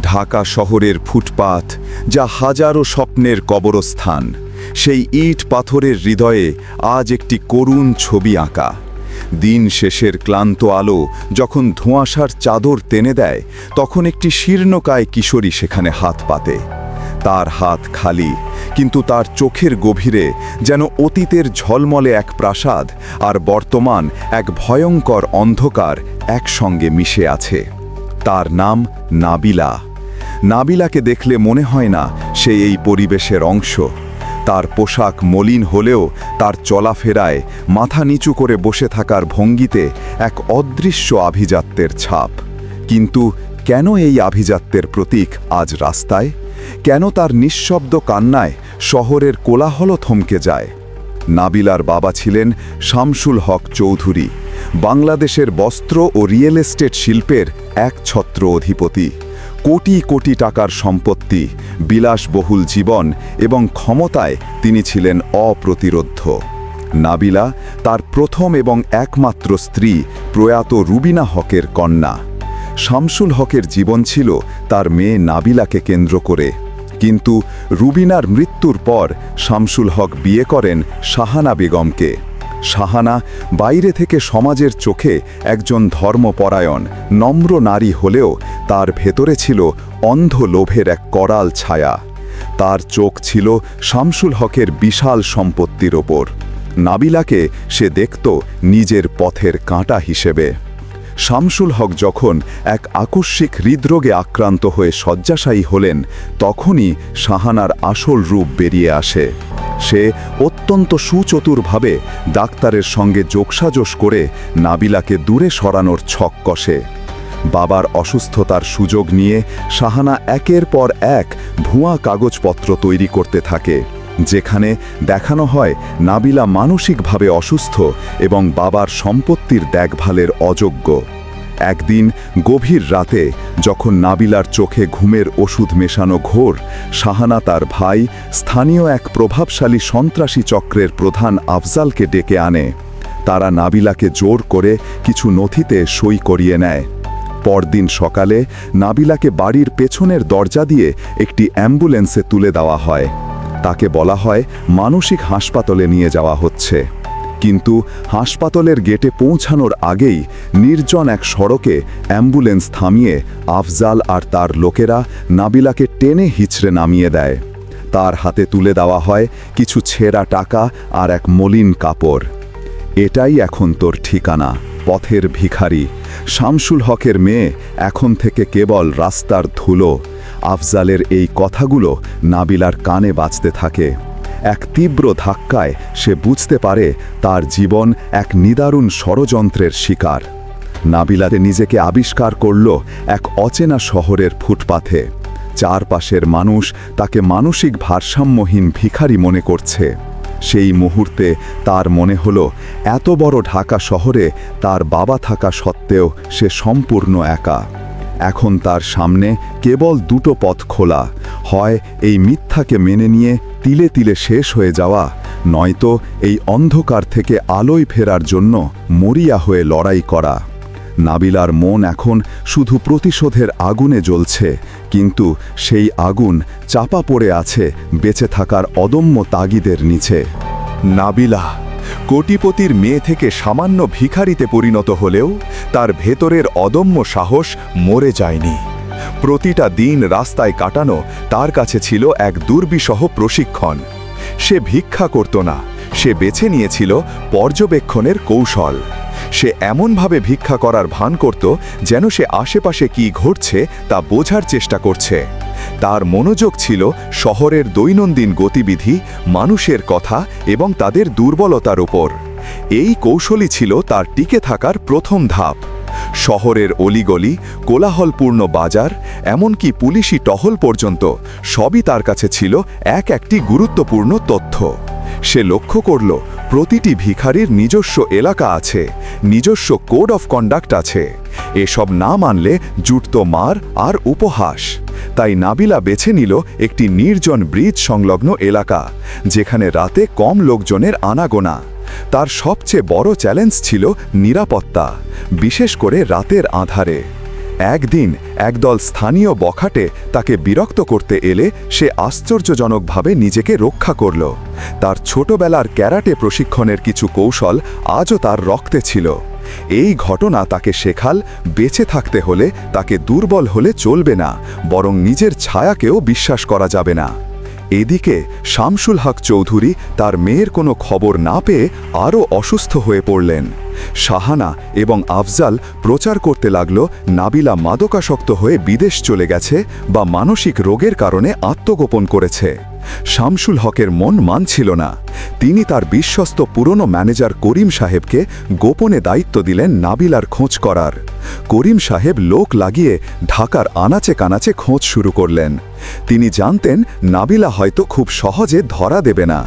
ঢাকা শহরের ফুটপাথ যা হাজারো স্বপ্নের কবরস্থান। সেই ইট পাথরের হৃদয়ে আজ একটি করুণ ছবি আঁকা। দিন শেষের ক্লান্ত আলো যখন ধোঁয়াশার চাদর টেনে দেয়, তখন একটি শীর্ণকায় কিশোরী সেখানে হাত পাতে। তার হাত খালি, কিন্তু তার চোখের গভীরে যেন অতীতের ঝলমলে এক প্রাসাদ আর বর্তমান এক ভয়ঙ্কর অন্ধকার একসঙ্গে মিশে আছে। তার নাম নাবিলা। নাবিলাকে দেখলে মনে হয় না সে এই পরিবেশের অংশ। তার পোশাক মলিন হলেও তার চলাফেরায় মাথা নিচু করে বসে থাকার ভঙ্গিতে এক অদৃশ্য আভিজাত্যের ছাপ। কিন্তু কেন এই আভিজাত্যের প্রতীক আজ রাস্তায়? কেন তার নিঃশব্দ কান্নায় শহরের কোলাহল থমকে যায়? নাবিলার বাবা ছিলেন শামসুল হক চৌধুরী। বাংলাদেশের বস্ত্র ও রিয়েল এস্টেট শিল্পের এক ছত্র অধিপতি। কোটি কোটি টাকার সম্পত্তি, বিলাসবহুল জীবন এবং ক্ষমতায় তিনি ছিলেন অপ্রতিরোধ্য। নাবিলা তার প্রথম এবং একমাত্র স্ত্রী প্রয়াত রুবিনা হকের কন্যা। শামসুল হকের জীবন ছিল তার মেয়ে নাবিলাকে কেন্দ্র করে। কিন্তু রুবিনার মৃত্যুর পর শামসুল হক বিয়ে করেন শাহানা বেগমকে। শাহানা বাইরে থেকে সমাজের চোখে একজন ধর্মপরায়ণ, নম্র নারী হলেও তার ভেতরে ছিল অন্ধ লোভের এক করাল ছায়া। তার চোখ ছিল শামসুল হকের বিশাল সম্পত্তির ওপর। নাবিলাকে সে দেখত নিজের পথের কাঁটা হিসেবে। শামসুল হক যখন এক আকস্মিক হৃদরোগে আক্রান্ত হয়ে শয্যাশায়ী হলেন, তখনই শাহানার আসল রূপ বেরিয়ে আসে। সে অত্যন্ত সুচতুরভাবে ডাক্তারের সঙ্গে যোগসাজশ করে নাবিলাকে দূরে সরানোর ছক কষে। বাবার অসুস্থতার সুযোগ নিয়ে শাহানা একের পর এক ভুয়া কাগজপত্র তৈরি করতে থাকে, যেখানে দেখানো হয় নাবিলা মানসিকভাবে অসুস্থ এবং বাবার সম্পত্তির দেখভালের অযোগ্য। একদিন গভীর রাতে যখন নাবিলার চোখে ঘুমের ওষুধ মেশানো ঘোর, শাহানা তার ভাই স্থানীয় এক প্রভাবশালী সন্ত্রাসী চক্রের প্রধান আফজালকে ডেকে আনে। তারা নাবিলাকে জোর করে কিছু নথিতে সই করিয়ে নেয়। পরদিন সকালে নাবিলাকে বাড়ির পেছনের দরজা দিয়ে একটি অ্যাম্বুলেন্সে তুলে দেওয়া হয়। তাকে বলা হয় মানসিক হাসপাতালে নিয়ে যাওয়া হচ্ছে। কিন্তু হাসপাতালের গেটে পৌঁছানোর আগেই নির্জন এক সড়কে অ্যাম্বুলেন্স থামিয়ে আফজাল আর তার লোকেরা নাবিলাকে টেনে হিচড়ে নামিয়ে দেয়। তার হাতে তুলে দেওয়া হয় কিছু ছেঁড়া টাকা আর এক মলিন কাপড়। এটাই এখন তোর ঠিকানা, পথের ভিখারি। শামসুল হকের মেয়ে এখন থেকে কেবল রাস্তার ধুলো। আফজালের এই কথাগুলো নাবিলার কানে বাজতে থাকে। এক তীব্র ধাক্কায় সে বুঝতে পারে তার জীবন এক নিদারুণ ষড়যন্ত্রের শিকার। নাবিলাতে নিজেকে আবিষ্কার করল এক অচেনা শহরের ফুটপাথে। চারপাশের মানুষ তাকে মানসিক ভারসাম্যহীন ভিখারি মনে করছে। সেই মুহূর্তে তার মনে হলো, এত বড় ঢাকা শহরে তার বাবা থাকা সত্ত্বেও সে সম্পূর্ণ একা। এখন তার সামনে কেবল দুটো পথ খোলা। হয় এই মিথ্যাকে মেনে নিয়ে তিলে তিলে শেষ হয়ে যাওয়া, নয়তো এই অন্ধকার থেকে আলোয় ফেরার জন্য মরিয়া হয়ে লড়াই করা। নাবিলার মন এখন শুধু প্রতিশোধের আগুনে জ্বলছে, কিন্তু সেই আগুন চাপা পড়ে আছে বেঁচে থাকার অদম্য তাগিদের নিচে। নাবিলা কোটিপতির মেয়ে থেকে সামান্য ভিখারিতে পরিণত হলেও তার ভেতরের অদম্য সাহস মরে যায়নি। প্রতিটা দিন রাস্তায় কাটানো তার কাছে ছিল এক দুর্বিষহ প্রশিক্ষণ। সে ভিক্ষা করত না, সে বেছে নিয়েছিল পর্যবেক্ষণের কৌশল। সে এমনভাবে ভিক্ষা করার ভান করত যেন সে আশেপাশে কি ঘটছে তা বোঝার চেষ্টা করছে। তার মনোযোগ ছিল শহরের দৈনন্দিন গতিবিধি, মানুষের কথা এবং তাদের দুর্বলতার ওপর এই কৌশলই ছিল তার টিকে থাকার প্রথম ধাপ। শহরের অলিগলি, কোলাহলপূর্ণ বাজার, এমনকি পুলিশি টহল পর্যন্ত সবই তার কাছে ছিল এক একটি গুরুত্বপূর্ণ তথ্য। সে লক্ষ্য করল প্রতিটি ভিখারির নিজস্ব এলাকা আছে, নিজস্ব কোড অফ কন্ডাক্ট আছে। এসব না মানলে জুটত মার আর উপহাস। তাই নাবিলা বেছে নিল একটি নির্জন ব্রিজ সংলগ্ন এলাকা, যেখানে রাতে কম লোকজনের আনাগোনা। তার সবচেয়ে বড় চ্যালেঞ্জ ছিল নিরাপত্তা, বিশেষ করে রাতের আধারে। একদিন একদল স্থানীয় বখাটে তাকে বিরক্ত করতে এলে সে আশ্চর্যজনকভাবে নিজেকে রক্ষা করল। তার ছোটবেলার ক্যারাটে প্রশিক্ষণের কিছু কৌশল আজও তার রক্তে ছিল। এই ঘটনা তাকে শেখাল, বেঁচে থাকতে হলে তাকে দুর্বল হলে চলবে না, বরং নিজের ছায়াকেও বিশ্বাস করা যাবে না। এদিকে শামসুল হক চৌধুরী তার মেয়ের কোনো খবর না পেয়ে আরও অসুস্থ হয়ে পড়লেন। শাহানা এবং আফজাল প্রচার করতে লাগল, নাবিলা মাদকাসক্ত হয়ে বিদেশ চলে গেছে বা মানসিক রোগের কারণে আত্মগোপন করেছে। শামসুল হকের মন মানছিল না। তিনি তার বিশ্বস্ত পুরনো ম্যানেজার করিম সাহেবকে গোপনে দায়িত্ব দিলেন নাবিলার খোঁজ করার। করিম সাহেব লোক লাগিয়ে ঢাকার আনাচে কানাচে খোঁজ শুরু করলেন। তিনি জানতেন নাবিলা হয়তো খুব সহজে ধরা দেবে না।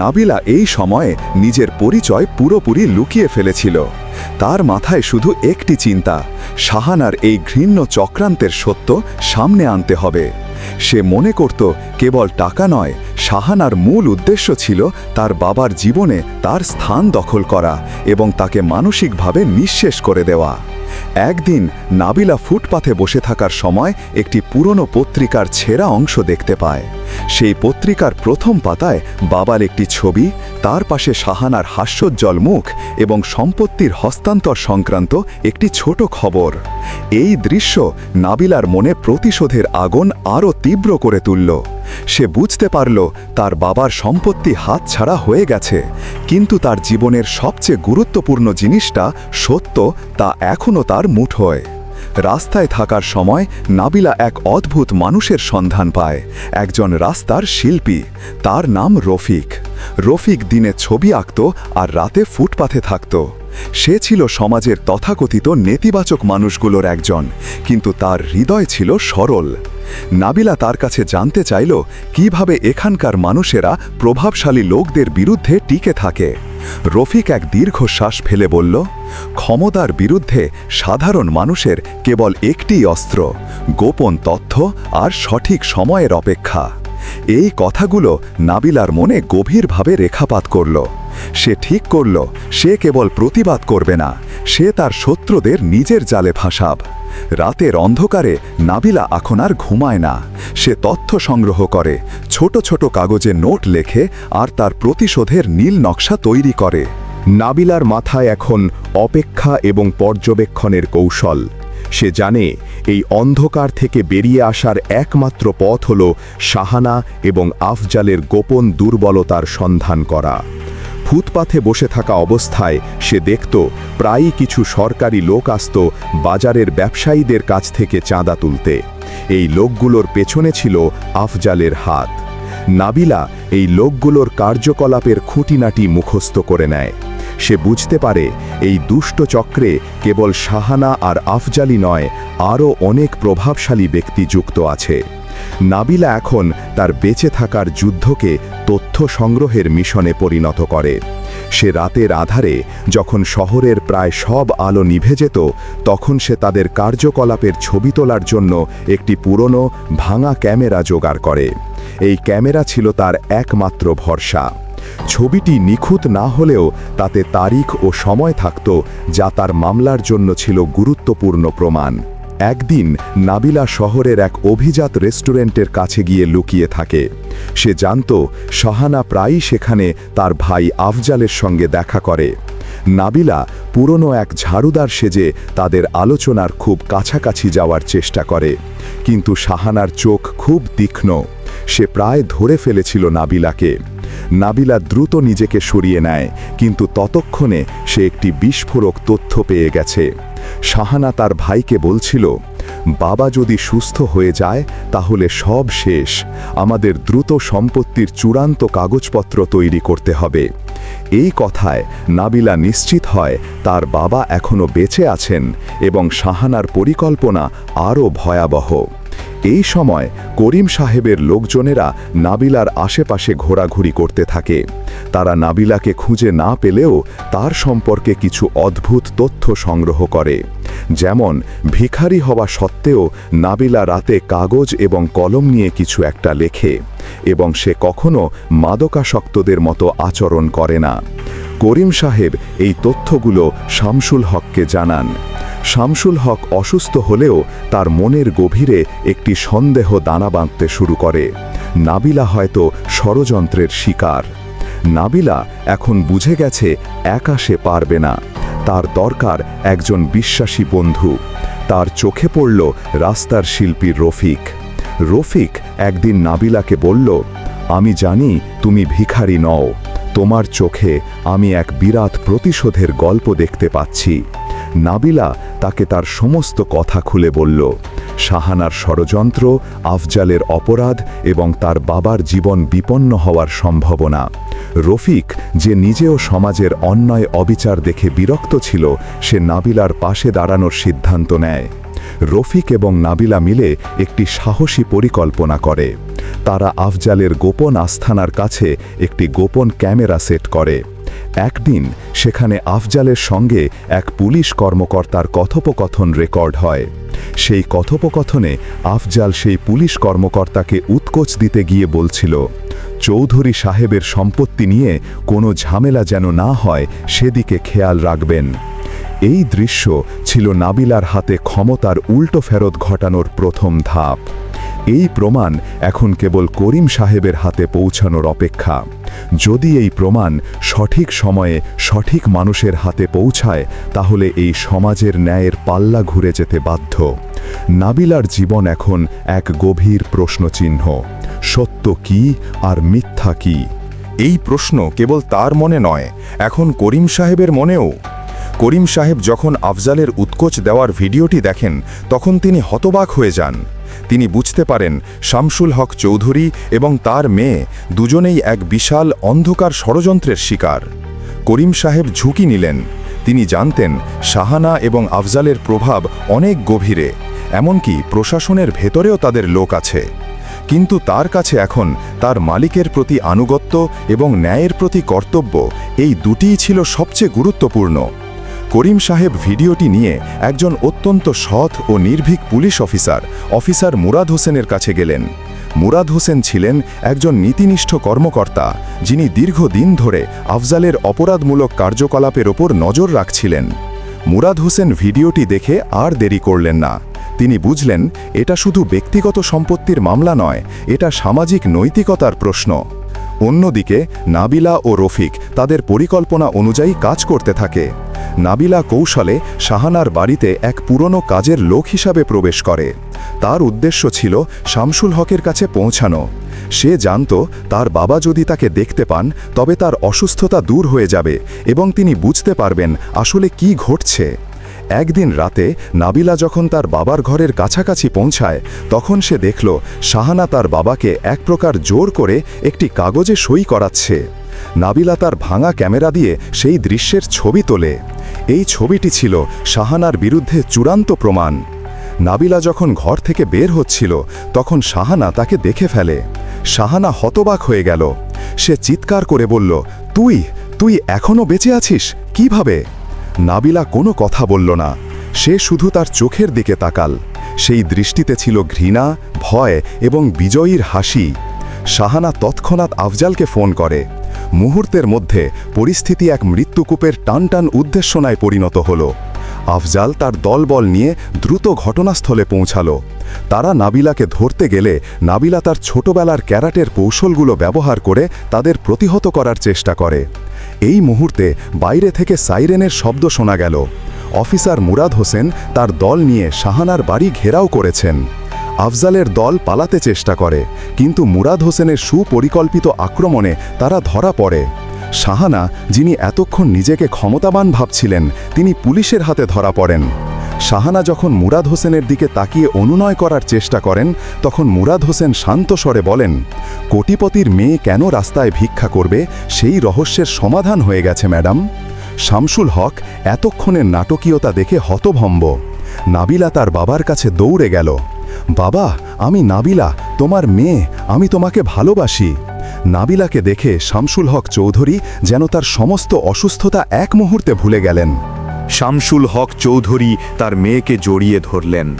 নাবিলা এই সময়ে নিজের পরিচয় পুরোপুরি লুকিয়ে ফেলেছিল। তার মাথায় শুধু একটি চিন্তা, শাহানার এই ঘৃণ্য চক্রান্তের সত্য সামনে আনতে হবে। সে মনে করত কেবল টাকা নয় শাহানার মূল উদ্দেশ্য ছিল তার বাবার জীবনে তার স্থান দখল করা এবং তাকে মানসিকভাবে নিঃশেষ করে দেওয়া। একদিন নাবিলা ফুটপাথে বসে থাকার সময় একটি পুরনো পত্রিকার ছেঁড়া অংশ দেখতে পায়। সেই পত্রিকার প্রথম পাতায় বাবার একটি ছবি, তার পাশে শাহানার হাস্যোজ্জ্বল মুখ এবং সম্পত্তির হস্তান্তর সংক্রান্ত একটি ছোট খবর। এই দৃশ্য নাবিলার মনে প্রতিশোধের আগুন আরও তীব্র করে তুলল। সে বুঝতে পারল, তার বাবার সম্পত্তি হাতছাড়া হয়ে গেছে, কিন্তু তার জীবনের সবচেয়ে গুরুত্বপূর্ণ জিনিসটা সত্য, তা এখনও তার মুঠোয় রাস্তায় থাকার সময় নাবিলা এক অদ্ভুত মানুষের সন্ধান পায়, একজন রাস্তার শিল্পী, তার নাম রফিক। রফিক দিনে ছবি আঁকত আর রাতে ফুটপাথে থাকত। সে ছিল সমাজের তথাকথিত নেতিবাচক মানুষগুলোর একজন, কিন্তু তার হৃদয় ছিল সরল। নাবিলা তার কাছে জানতে চাইল কীভাবে এখানকার মানুষেরা প্রভাবশালী লোকদের বিরুদ্ধে টিকে থাকে। রফিক এক দীর্ঘশ্বাস ফেলে বলল, ক্ষমতার বিরুদ্ধে সাধারণ মানুষের কেবল একটি অস্ত্র, গোপন তথ্য আর সঠিক সময়ের অপেক্ষা। এই কথাগুলো নাবিলার মনে গভীরভাবে রেখাপাত করল। সে ঠিক করল, সে কেবল প্রতিবাদ করবে না, সে তার শত্রুদের নিজের জালে ফাঁসাব রাতের অন্ধকারে নাবিলা এখন আর ঘুমায় না, সে তথ্য সংগ্রহ করে, ছোট ছোট কাগজে নোট লেখে আর তার প্রতিশোধের নীল নকশা তৈরি করে। নাবিলার মাথায় এখন অপেক্ষা এবং পর্যবেক্ষণের কৌশল। সে জানে এই অন্ধকার থেকে বেরিয়ে আসার একমাত্র পথ হল শাহানা এবং আফজালের গোপন দুর্বলতার সন্ধান করা। ফুটপাথে বসে থাকা অবস্থায় সে দেখত প্রায়ই কিছু সরকারি লোক আসত বাজারের ব্যবসায়ীদের কাছ থেকে চাঁদা তুলতে। এই লোকগুলোর পেছনে ছিল আফজালের হাত। নাবিলা এই লোকগুলোর কার্যকলাপের খুঁটিনাটি মুখস্থ করে নেয়। সে বুঝতে পারে এই দুষ্ট চক্রে কেবল শাহানা আর আফজালি নয়, আরও অনেক প্রভাবশালী ব্যক্তি যুক্ত আছে। নাবিলা এখন তার বেঁচে থাকার যুদ্ধকে তথ্য সংগ্রহের মিশনে পরিণত করে। সে রাতের আধারে যখন শহরের প্রায় সব আলো নিভে যেত, তখন সে তাদের কার্যকলাপের ছবি তোলার জন্য একটি পুরনো, ভাঙা ক্যামেরা জোগাড় করে। এই ক্যামেরা ছিল তার একমাত্র ভরসা। ছবিটি নিখুঁত না হলেও তাতে তারিখ ও সময় থাকত, যা তার মামলার জন্য ছিল গুরুত্বপূর্ণ প্রমাণ। একদিন নাবিলা শহরের এক অভিজাত রেস্টুরেন্টের কাছে গিয়ে লুকিয়ে থাকে। সে জানত, শাহানা প্রায়ই সেখানে তার ভাই আফজালের সঙ্গে দেখা করে। নাবিলা পুরনো এক ঝাড়ুদার সেজে তাদের আলোচনার খুব কাছাকাছি যাওয়ার চেষ্টা করে, কিন্তু শাহানার চোখ খুব তীক্ষ্ণ। সে প্রায় ধরে ফেলেছিল নাবিলাকে। নাবিলা দ্রুত নিজেকে সরিয়ে নেয়, কিন্তু ততক্ষণে সে একটি বিস্ফোরক তথ্য পেয়ে গেছে। শাহানা তার ভাইকে বলছিল, বাবা যদি সুস্থ হয়ে যায়, তাহলে সব শেষ। আমাদের দ্রুত সম্পত্তির চূড়ান্ত কাগজপত্র তৈরি করতে হবে। এই কথায় নাবিলা নিশ্চিত হয় তার বাবা এখনও বেঁচে আছেন এবং শাহানার পরিকল্পনা আরও ভয়াবহ। এই সময় করিম সাহেবের লোকজনেরা নাবিলার আশেপাশে ঘোরাঘুরি করতে থাকে। তারা নাবিলাকে খুঁজে না পেলেও তার সম্পর্কে কিছু অদ্ভুত তথ্য সংগ্রহ করে। যেমন, ভিখারি হওয়া সত্ত্বেও নাবিলা রাতে কাগজ এবং কলম নিয়ে কিছু একটা লেখে এবং সে কখনো মাদকাসক্তদের মতো আচরণ করে না। করিম সাহেব এই তথ্যগুলো শামসুল হককে জানান। শামসুল হক অসুস্থ হলেও তার মনের গভীরে একটি সন্দেহ দানা বাঁধতে শুরু করে। নাবিলা হয়তো ষড়যন্ত্রের শিকার। নাবিলা এখন বুঝে গেছে একা সে পারবে না। তার দরকার একজন বিশ্বাসী বন্ধু। তার চোখে পড়ল রাস্তার শিল্পী রফিক। রফিক একদিন নাবিলাকে বলল, আমি জানি তুমি ভিখারি নও। তোমার চোখে আমি এক বিরাট প্রতিশোধের গল্প দেখতে পাচ্ছি। নাবিলা তাকে তার সমস্ত কথা খুলে বলল, শাহানার ষড়যন্ত্র, আফজালের অপরাধ এবং তার বাবার জীবন বিপন্ন হওয়ার সম্ভাবনা। রফিক, যে নিজেও সমাজের অন্যায় অবিচার দেখে বিরক্ত ছিল, সে নাবিলার পাশে দাঁড়ানোর সিদ্ধান্ত নেয়। রফিক এবং নাবিলা মিলে একটি সাহসী পরিকল্পনা করে। তারা আফজালের গোপন আস্থানার কাছে একটি গোপন ক্যামেরা সেট করে। একদিন সেখানে আফজালের সঙ্গে এক পুলিশ কর্মকর্তার কথোপকথন রেকর্ড হয়। সেই কথোপকথনে আফজাল সেই পুলিশ কর্মকর্তাকে উৎকোচ দিতে গিয়ে বলছিল, চৌধুরী সাহেবের সম্পত্তি নিয়ে কোনো ঝামেলা যেন না হয়, সেদিকে খেয়াল রাখবেন। এই দৃশ্য ছিল নাবিলার হাতে ক্ষমতার উল্টো ফেরত ঘটানোর প্রথম ধাপ। এই প্রমাণ এখন কেবল করিম সাহেবের হাতে পৌঁছানোর অপেক্ষা। যদি এই প্রমাণ সঠিক সময়ে সঠিক মানুষের হাতে পৌঁছায়, তাহলে এই সমাজের ন্যায়ের পাল্লা ঘুরে যেতে বাধ্য। নাবিলার জীবন এখন এক গভীর প্রশ্নচিহ্ন। সত্য কি আর মিথ্যা কি? এই প্রশ্ন কেবল তার মনে নয়, এখন করিম সাহেবের মনেও। করিম সাহেব যখন আফজালের উৎকোচ দেওয়ার ভিডিওটি দেখেন, তখন তিনি হতবাক হয়ে যান। তিনি বুঝতে পারেন শামসুল হক চৌধুরী এবং তার মেয়ে দুজনেই এক বিশাল অন্ধকার ষড়যন্ত্রের শিকার। করিম সাহেব ঝুঁকি নিলেন। তিনি জানতেন শাহানা এবং আফজালের প্রভাব অনেক গভীরে, এমনকি প্রশাসনের ভেতরেও তাদের লোক আছে। কিন্তু তার কাছে এখন তার মালিকের প্রতি আনুগত্য এবং ন্যায়ের প্রতি কর্তব্য এই দুটিই ছিল সবচেয়ে গুরুত্বপূর্ণ। করিম সাহেব ভিডিওটি নিয়ে একজন অত্যন্ত সৎ ও নির্ভীক পুলিশ অফিসার অফিসার মুরাদ হোসেনের কাছে গেলেন। মুরাদ হোসেন ছিলেন একজন নীতিনিষ্ঠ কর্মকর্তা, যিনি দীর্ঘদিন ধরে আফজালের অপরাধমূলক কার্যকলাপের ওপর নজর রাখছিলেন। মুরাদ হোসেন ভিডিওটি দেখে আর দেরি করলেন না। তিনি বুঝলেন, এটা শুধু ব্যক্তিগত সম্পত্তির মামলা নয়, এটা সামাজিক নৈতিকতার প্রশ্ন। অন্যদিকে, নাবিলা ও রফিক তাদের পরিকল্পনা অনুযায়ী কাজ করতে থাকে। নাবিলা কৌশলে শাহানার বাড়িতে এক পুরনো কাজের লোক হিসাবে প্রবেশ করে। তার উদ্দেশ্য ছিল শামসুল হকের কাছে পৌঁছানো। সে জানত তার বাবা যদি তাকে দেখতে পান, তবে তার অসুস্থতা দূর হয়ে যাবে এবং তিনি বুঝতে পারবেন আসলে কি ঘটছে। একদিন রাতে নাবিলা যখন তার বাবার ঘরের কাছাকাছি পৌঁছায়, তখন সে দেখল শাহানা তার বাবাকে এক প্রকার জোর করে একটি কাগজে সই করাচ্ছে। নাবিলা তার ভাঙা ক্যামেরা দিয়ে সেই দৃশ্যের ছবি তোলে। এই ছবিটি ছিল শাহানার বিরুদ্ধে চূড়ান্ত প্রমাণ। নাবিলা যখন ঘর থেকে বের হচ্ছিল, তখন শাহানা তাকে দেখে ফেলে। শাহানা হতবাক হয়ে গেল। সে চিৎকার করে বলল, তুই তুই এখনও বেঁচে আছিস? কীভাবে? নাবিলা কোনো কথা বলল না। সে শুধু তার চোখের দিকে তাকাল। সেই দৃষ্টিতে ছিল ঘৃণা, ভয় এবং বিজয়ীর হাসি। শাহানা তৎক্ষণাৎ আফজালকে ফোন করে। মুহূর্তের মধ্যে পরিস্থিতি এক মৃত্যুকূপের টানটান উদ্দেশ্যনায় পরিণত হল। আফজাল তার দলবল নিয়ে দ্রুত ঘটনাস্থলে পৌঁছালো। তারা নাবিলাকে ধরতে গেলে নাবিলা তার ছোটবেলার ক্যারাটের কৌশলগুলো ব্যবহার করে তাদের প্রতিহত করার চেষ্টা করে। এই মুহূর্তে বাইরে থেকে সাইরেনের শব্দ শোনা গেল। অফিসার মুরাদ হোসেন তার দল নিয়ে শাহানার বাড়ি ঘেরাও করেছেন। আফজালের দল পালাতে চেষ্টা করে, কিন্তু মুরাদ হোসেনের সুপরিকল্পিত আক্রমণে তারা ধরা পড়ে। শাহানা, যিনি এতক্ষণ নিজেকে ক্ষমতাবান ভাবছিলেন, তিনি পুলিশের হাতে ধরা পড়েন। শাহানা যখন মুরাদ হোসেনের দিকে তাকিয়ে অনুনয় করার চেষ্টা করেন, তখন মুরাদ হোসেন শান্ত স্বরে বলেন, কোটিপতির মেয়ে কেন রাস্তায় ভিক্ষা করবে? সেই রহস্যের সমাধান হয়ে গেছে, ম্যাডাম। শামসুল হক এতক্ষণের নাটকীয়তা দেখে হতভম্ব। নাবিলা তার বাবার কাছে দৌড়ে গেল। বাবা, আমি নাবিলা, তোমার মেয়ে, আমি তোমাকে ভালোবাসি। নাবিলাকে দেখে শামসুল হক চৌধুরী যেন তার সমস্ত অসুস্থতা এক মুহূর্তে ভুলে গেলেন। শামসুল হক চৌধুরী তার মেয়েকে জড়িয়ে ধরলেন।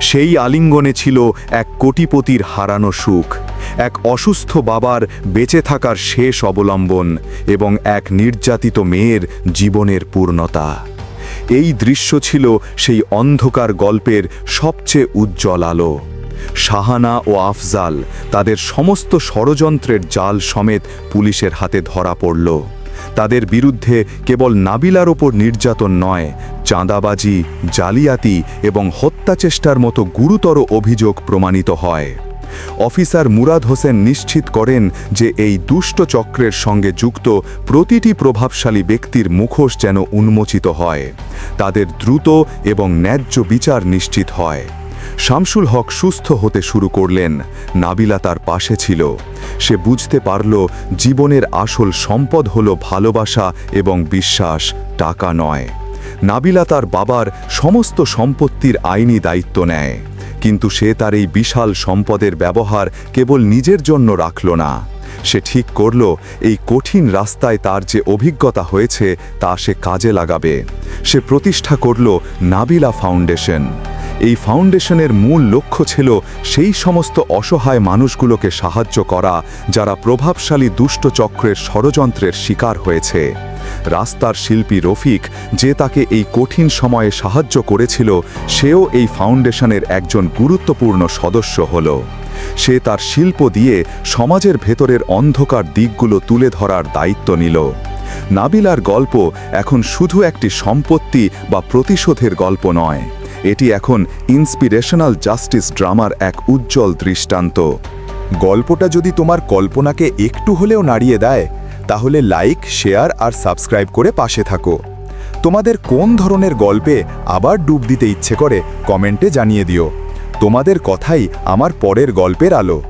সেই আলিঙ্গনে ছিল এক কোটিপতির হারানো সুখ, এক অসুস্থ বাবার বেঁচে থাকার শেষ অবলম্বন এবং এক নির্যাতিত মেয়ের জীবনের পূর্ণতা। এই দৃশ্য ছিল সেই অন্ধকার গল্পের সবচেয়ে উজ্জ্বল আলো। শাহানা ও আফজাল তাদের সমস্ত ষড়যন্ত্রের জাল সমেত পুলিশের হাতে ধরা পড়ল। তাদের বিরুদ্ধে কেবল নাবিলার ওপর নির্যাতন নয়, চাঁদাবাজি, জালিয়াতি এবং হত্যাচেষ্টার মতো গুরুতর অভিযোগ প্রমাণিত হয়। অফিসার মুরাদ হোসেন নিশ্চিত করেন যে এই দুষ্ট চক্রের সঙ্গে যুক্ত প্রতিটি প্রভাবশালী ব্যক্তির মুখোশ যেন উন্মোচিত হয়। তাদের দ্রুত এবং ন্যায্য বিচার নিশ্চিত হয়। শামসুল হক সুস্থ হতে শুরু করলেন। নাবিলা তার পাশে ছিল। সে বুঝতে পারল, জীবনের আসল সম্পদ হল ভালোবাসা এবং বিশ্বাস, টাকা নয়। নাবিলা তার বাবার সমস্ত সম্পত্তির আইনি দায়িত্ব নেয়। কিন্তু সে তার এই বিশাল সম্পদের ব্যবহার কেবল নিজের জন্য রাখল না। সে ঠিক করল, এই কঠিন রাস্তায় তার যে অভিজ্ঞতা হয়েছে, তা সে কাজে লাগাবে। সে প্রতিষ্ঠা করল নাবিলা ফাউন্ডেশন। এই ফাউন্ডেশনের মূল লক্ষ্য ছিল সেই সমস্ত অসহায় মানুষগুলোকে সাহায্য করা, যারা প্রভাবশালী দুষ্ট চক্রের ষড়যন্ত্রের শিকার হয়েছে। রাস্তার শিল্পী রফিক যে তাকে এই কঠিন সময়ে সাহায্য করেছিল, সেও এই ফাউন্ডেশনের একজন গুরুত্বপূর্ণ সদস্য হল। সে তার শিল্প দিয়ে সমাজের ভেতরের অন্ধকার দিকগুলো তুলে ধরার দায়িত্ব নিল। নাবিলার গল্প এখন শুধু একটি সম্পত্তি বা প্রতিশোধের গল্প নয়। এটি এখন ইন্সপিরেশনাল জাস্টিস ড্রামার এক উজ্জ্বল দৃষ্টান্ত। গল্পটা যদি তোমার কল্পনাকে একটু হলেও নাড়িয়ে দেয়, তাহলে লাইক, শেয়ার আর সাবস্ক্রাইব করে পাশে থাকো। তোমাদের কোন ধরনের গল্পে আবার ডুব দিতে ইচ্ছে করে, কমেন্টে জানিয়ে দিও। তোমাদের কথাই আমার পরের গল্পের আলো।